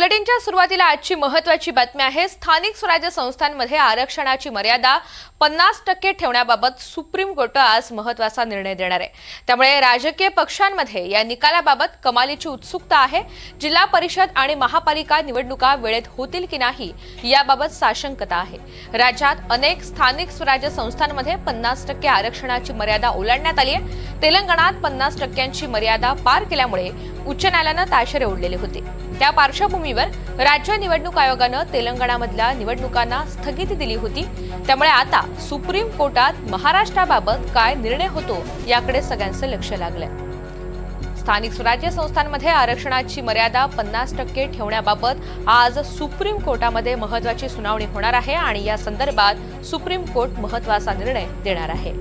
बुलेटिनच्या सुरुवातीला आजची महत्वाची बातमी आहे. स्थानिक स्वराज्य संस्थांमध्ये आरक्षणाची मर्यादा पन्नास टक्के ठेवण्याबाबत सुप्रीम कोर्ट आज महत्त्वाचा निर्णय देणार आहे. त्यामुळे राजकीय पक्षांमध्ये या निकालाबाबत कमालीची उत्सुकता आहे. जिल्हा परिषद आणि महापालिका निवडणुका वेळेत होतील की नाही याबाबत साशंकता आहे. राज्यात अनेक स्थानिक स्वराज्य संस्थांमध्ये पन्नास टक्के आरक्षणाची मर्यादा ओलांडण्यात आली आहे. तेलंगणात पन्नास टक्क्यांची मर्यादा पार केल्यामुळे उच्च न्यायालयानं ताशेरे ओढलेले होते. त्या पार्श्वभूमीवर राज्य निवडणूक आयोगानं तेलंगणामधल्या निवडणुकांना स्थगिती दिली होती. त्यामुळे आता सुप्रीम कोर्टात महाराष्ट्राबाबत काय निर्णय होतो याकडे सगळ्यांचं लक्ष लागलंय. स्थानिक स्वराज्य संस्थांमध्ये आरक्षणाची मर्यादा पन्नास टक्के ठेवण्याबाबत आज सुप्रीम कोर्टामध्ये महत्वाची सुनावणी होणार आहे आणि या संदर्भात सुप्रीम कोर्ट महत्त्वाचा निर्णय देणार आहे.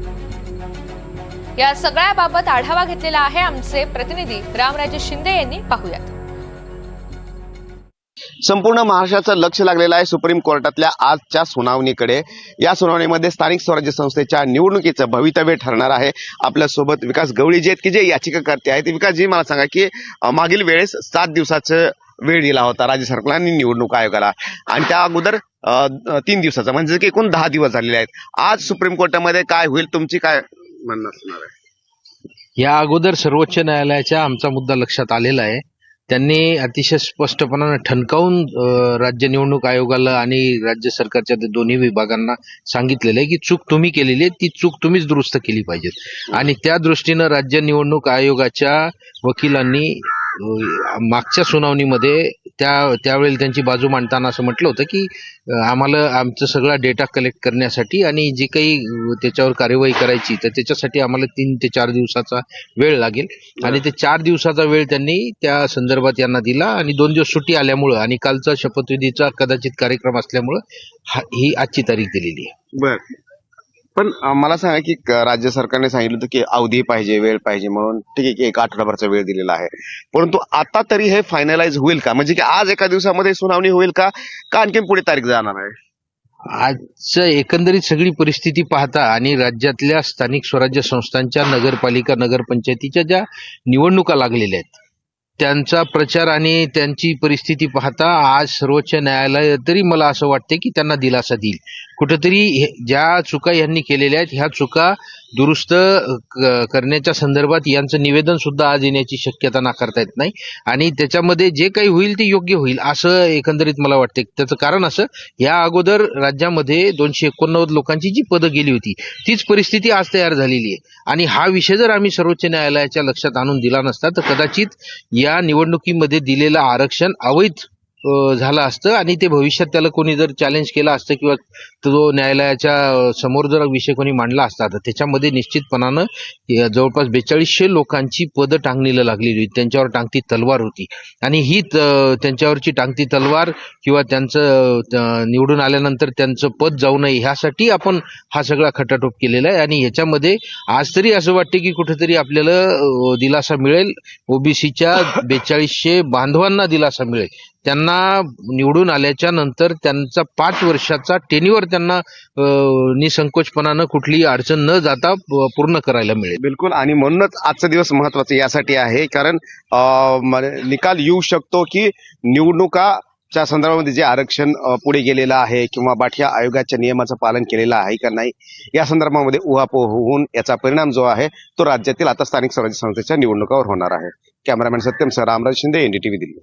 या सगळ्याबाबत आढावा घेतलेला आहे आमचे प्रतिनिधी रामराजे शिंदे यांनी. पाहूयात. संपूर्ण महाराष्ट्राचं लक्ष लागलेलं आहे सुप्रीम कोर्टातल्या आजच्या सुनावणीकडे. या सुनावणीमध्ये स्थानिक स्वराज्य संस्थेच्या निवडणुकीचं भवितव्य ठरणार आहे. आपल्यासोबत विकास गवळी जे आहेत की जे याचिकाकर्ते आहेत विकासजी मला सांगा की मागील वेळेस सात दिवसाचं वेळ दिला होता राज्य सरकारने आणि निवडणूक आयोगाला. आणि त्या अगोदर तीन दिवसाचा म्हणजे की एकूण दहा दिवस झालेले आहेत. आज सुप्रीम कोर्टामध्ये काय होईल तुमची काय म्हणणं असणार आहे? या अगोदर सर्वोच्च न्यायालयाच्या आमचा मुद्दा लक्षात आलेला आहे. त्यांनी अतिशय स्पष्टपणाने ठणकावून राज्य निवडणूक आयोगाला आणि राज्य सरकारच्या दोन्ही विभागांना सांगितलेलं आहे की चूक तुम्ही केलेली आहे ती चूक तुम्हीच दुरुस्त केली पाहिजेत. आणि त्या दृष्टीनं राज्य निवडणूक आयोगाच्या वकिलांनी मागच्या सुनावणीमध्ये त्या त्यावेळी त्यांची बाजू मांडताना असं म्हटलं होतं की आम्हाला आमचं सगळा डेटा कलेक्ट करण्यासाठी आणि जी काही त्याच्यावर कार्यवाही करायची तर त्याच्यासाठी आम्हाला तीन ते चार दिवसाचा वेळ लागेल. आणि ते चार दिवसाचा वेळ त्यांनी त्या संदर्भात यांना दिला आणि दोन दिवस सुट्टी आल्यामुळं आणि कालचा शपथविधीचा कदाचित कार्यक्रम असल्यामुळं हा- ही आजची तारीख दिलेली आहे. बर. पण अं, मला सांगा की क- राज्य सरकारने सांगितलं होतं की अवधी पाहिजे वेळ पाहिजे म्हणून. ठीक आहे की एक आठवडाभरचा वेळ दिलेला आहे. परंतु आता तरी हे फायनलाइज होईल का? म्हणजे की आज एका दिवसामध्ये सुनावणी होईल का? का आणखीन पुढे तारीख जाणार आहे? आजचं एकंदरीत सगळी परिस्थिती पाहता आणि राज्यातल्या स्थानिक स्वराज्य संस्थांच्या नगरपालिका नगरपंचायतीच्या ज्या निवडणुका लागलेल्या आहेत त्यांचा प्रचार आणि त्यांची परिस्थिती पाहता आज सर्वोच्च न्यायालय तरी मला असं वाटते की त्यांना दिलासा देईल. कुठंतरी ज्या चुका यांनी केलेल्या आहेत ह्या चुका दुरुस्त क- करण्याच्या संदर्भात यांचं निवेदन सुद्धा आज येण्याची शक्यता नाकारता येत नाही. आणि त्याच्यामध्ये जे काही होईल ते योग्य होईल असं एकंदरीत मला वाटते त्याचं कारण असं या अगोदर राज्यामध्ये दोनशे एकोणनव्वद लोकांची जी पदं गेली होती तीच परिस्थिती आज तयार झालेली आहे. आणि हा विषय जर आम्ही सर्वोच्च न्यायालयाच्या लक्षात आणून दिला नसता तर कदाचित या या निवडणुकीमध्ये दिलेलं आरक्षण अवैध. झालं असतं आणि ते भविष्यात त्याला कोणी जर चॅलेंज केलं असतं किंवा तो न्यायालयाच्या समोर जर विषय कोणी मांडला असता तर त्याच्यामध्ये निश्चितपणानं जवळपास बेचाळीसशे लोकांची पदं टांगणीला लागलेली होती. त्यांच्यावर टांगती तलवार होती. आणि ही त्यांच्यावरची टांगती तलवार किंवा त्यांचं निवडून आल्यानंतर त्यांचं पद जाऊ नये ह्यासाठी आपण हा सगळा खटाटोप केलेला आहे. आणि ह्याच्यामध्ये आज तरी असं वाटते की कुठेतरी आपल्याला दिलासा मिळेल. ओबीसीच्या बेचाळीसशे बांधवांना दिलासा मिळेल. त्यांना निवडून आल्याच्यानंतर त्यांचा पाच वर्षाचा टेनिवर त्यांना निसंकोचपणानं कुठलीही अडचण न जाता पूर्ण करायला मिळेल. बिलकुल. आणि म्हणूनच आजचा दिवस महत्त्वाचा यासाठी आहे. कारण निकाल येऊ शकतो की निवडणुकाच्या संदर्भामध्ये जे आरक्षण पुढे गेलेलं आहे किंवा बाठिया आयोगाच्या नियमाचं पालन केलेलं आहे का नाही या संदर्भामध्ये उहापोह होऊन याचा परिणाम जो आहे तो राज्यातील आता स्थानिक स्वराज्य संस्थेच्या निवडणुकावर होणार आहे. Cameraman Satyam sir Ramraj Shinde NDTV Delhi.